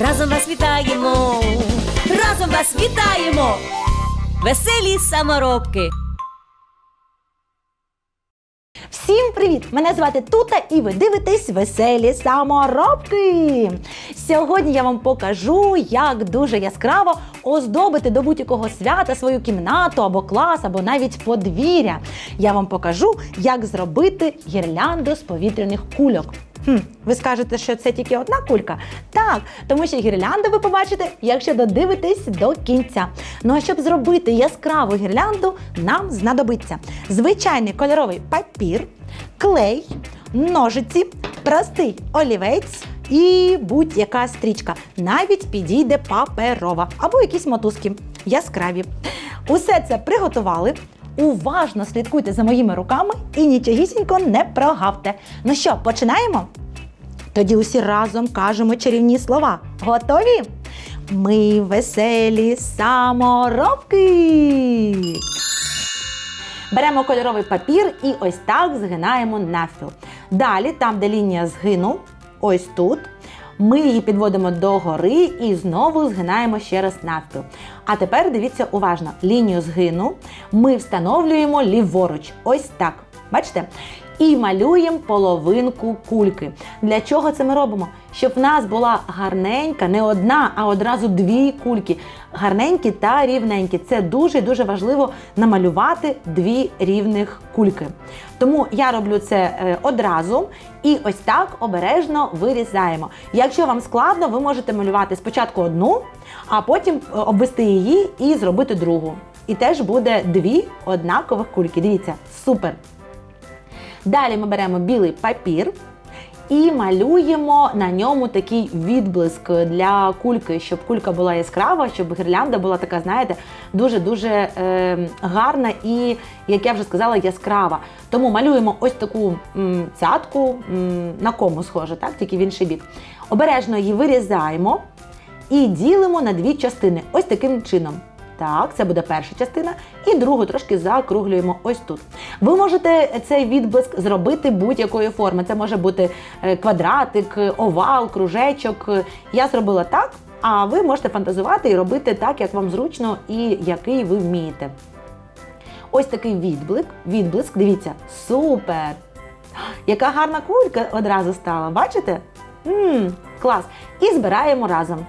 разом вас вітаємо, разом вас вітаємо, веселі саморобки. Всім привіт! Мене звати Тута і ви дивитесь веселі саморобки. Сьогодні я вам покажу, як дуже яскраво оздобити до будь-якого свята свою кімнату або клас, або навіть подвір'я. Я вам покажу, як зробити гірлянду з повітряних кульок. Хм, ви скажете, що це тільки одна кулька? Так, тому що гірлянду ви побачите, якщо додивитесь до кінця. Ну а щоб зробити яскраву гірлянду, нам знадобиться звичайний кольоровий папір, клей, ножиці, простий олівець і будь-яка стрічка. Навіть підійде паперова або якісь мотузки яскраві. Усе це приготували. Уважно слідкуйте за моїми руками і нічогісінько не прогавте. Ну що, починаємо? Тоді усі разом кажемо чарівні слова. Готові? Ми веселі саморобки. Беремо кольоровий папір і ось так згинаємо навпіл. Далі, там, де лінія згину, ось тут, ми її підводимо до гори і знову згинаємо ще раз навпіл. А тепер дивіться уважно: лінію згину ми встановлюємо ліворуч. Ось так. Бачите? І малюємо половинку кульки. Для чого це ми робимо? Щоб в нас була гарненька, не одна, а одразу дві кульки. Гарненькі та рівненькі. Це дуже дуже важливо намалювати дві рівних кульки. Тому я роблю це е, одразу і ось так обережно вирізаємо. Якщо вам складно, ви можете малювати спочатку одну, а потім е, обвести її і зробити другу. І теж буде дві однакових кульки. Дивіться, супер! Далі ми беремо білий папір і малюємо на ньому такий відблиск для кульки, щоб кулька була яскрава, щоб гірлянда була така, знаєте, дуже-дуже е, гарна і, як я вже сказала, яскрава. Тому малюємо ось таку м, цятку м, на кому схоже, так, тільки в інший бік. Обережно її вирізаємо і ділимо на дві частини. Ось таким чином. Так, це буде перша частина, і другу трошки закруглюємо ось тут. Ви можете цей відблиск зробити будь-якої форми. Це може бути е, квадратик, овал, кружечок. Я зробила так, а ви можете фантазувати і робити так, як вам зручно і який ви вмієте. Ось такий відблик, відблиск, дивіться, супер! Яка гарна кулька одразу стала, бачите? Мм, клас! І збираємо разом.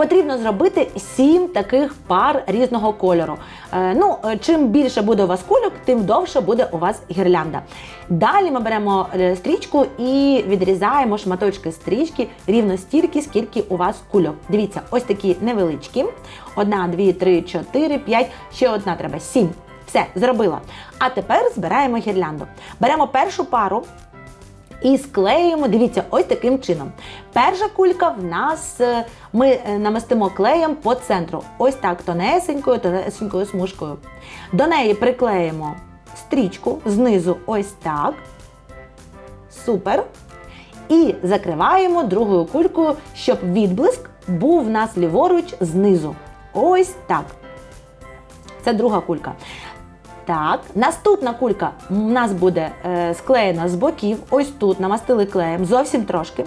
Потрібно зробити сім таких пар різного кольору. Е, ну, е, чим більше буде у вас кульок, тим довше буде у вас гірлянда. Далі ми беремо е, стрічку і відрізаємо шматочки стрічки рівно стільки, скільки у вас кульок. Дивіться, ось такі невеличкі. Одна, дві, три, чотири, п'ять. Ще одна треба. Сім. Все, зробила. А тепер збираємо гірлянду. Беремо першу пару. І склеюємо, дивіться, ось таким чином. Перша кулька в нас е, ми е, намастимо клеєм по центру. Ось так, тонесенькою, тонесенькою смужкою. До неї приклеїмо стрічку знизу, ось так. Супер. І закриваємо другою кулькою, щоб відблиск був в нас ліворуч знизу. Ось так. Це друга кулька. Так, наступна кулька у нас буде е, склеєна з боків. Ось тут намастили клеєм зовсім трошки.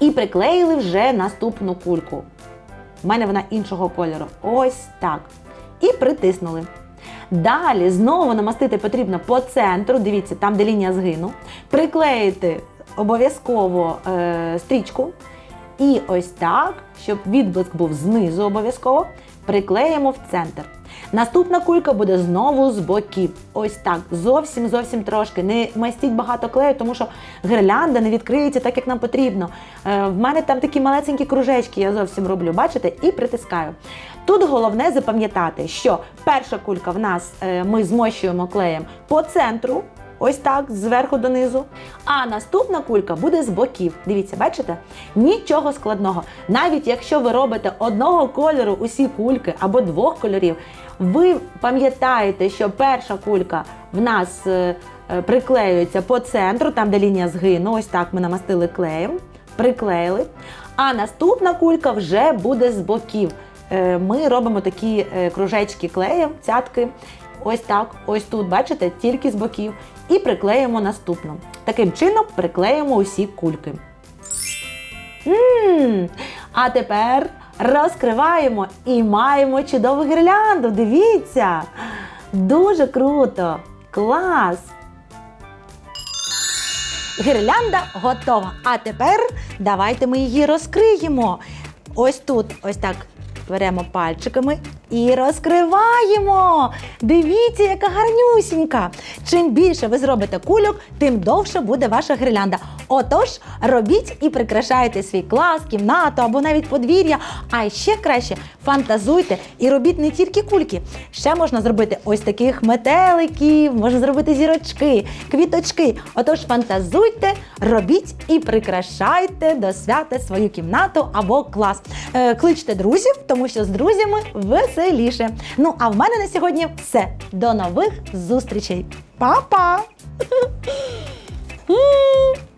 І приклеїли вже наступну кульку. У мене вона іншого кольору. Ось так. І притиснули. Далі знову намастити потрібно по центру. Дивіться, там, де лінія згину. Приклеїти обов'язково е, стрічку. І ось так, щоб відблиск був знизу обов'язково, приклеїмо в центр. Наступна кулька буде знову з боків. Ось так, зовсім зовсім трошки. Не мастіть багато клею, тому що гірлянда не відкриється так, як нам потрібно. Е, в мене там такі малесенькі кружечки, я зовсім роблю, бачите, і притискаю. Тут головне запам'ятати, що перша кулька в нас е, ми змощуємо клеєм по центру. ось так, зверху донизу. А наступна кулька буде з боків. Дивіться, бачите? Нічого складного. Навіть якщо ви робите одного кольору усі кульки або двох кольорів, ви пам'ятаєте, що перша кулька в нас е, е, приклеюється по центру, там де лінія згину. Ось так ми намастили клеєм, приклеїли. А наступна кулька вже буде з боків. Е, Ми робимо такі кружечки клеєм, цятки. Ось так, ось тут, бачите, тільки з боків. І приклеїмо наступну. Таким чином приклеїмо усі кульки. м А тепер розкриваємо і маємо чудову гірлянду. Дивіться! Дуже круто! Клас! Гірлянда готова. А тепер давайте ми її розкриємо. Ось тут, ось так. Беремо пальчиками і розкриваємо. Дивіться, яка гарнюсінька. Чим більше ви зробите кульок, тим довше буде ваша гірлянда. Отож, робіть і прикрашайте свій клас, кімнату або навіть подвір'я. А ще краще фантазуйте і робіть не тільки кульки. Ще можна зробити ось таких метеликів, можна зробити зірочки, квіточки. Отож, фантазуйте, робіть і прикрашайте до свята свою кімнату або клас. Е, кличте друзів, тому що з друзями веселіше. Ну а в мене на сьогодні все. До нових зустрічей. Па-па!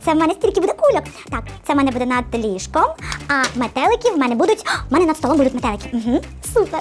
Це в мене стільки буде кульок. Так, це в мене буде над ліжком, а метелики в мене будуть. О, в мене над столом будуть метелики. Угу, супер.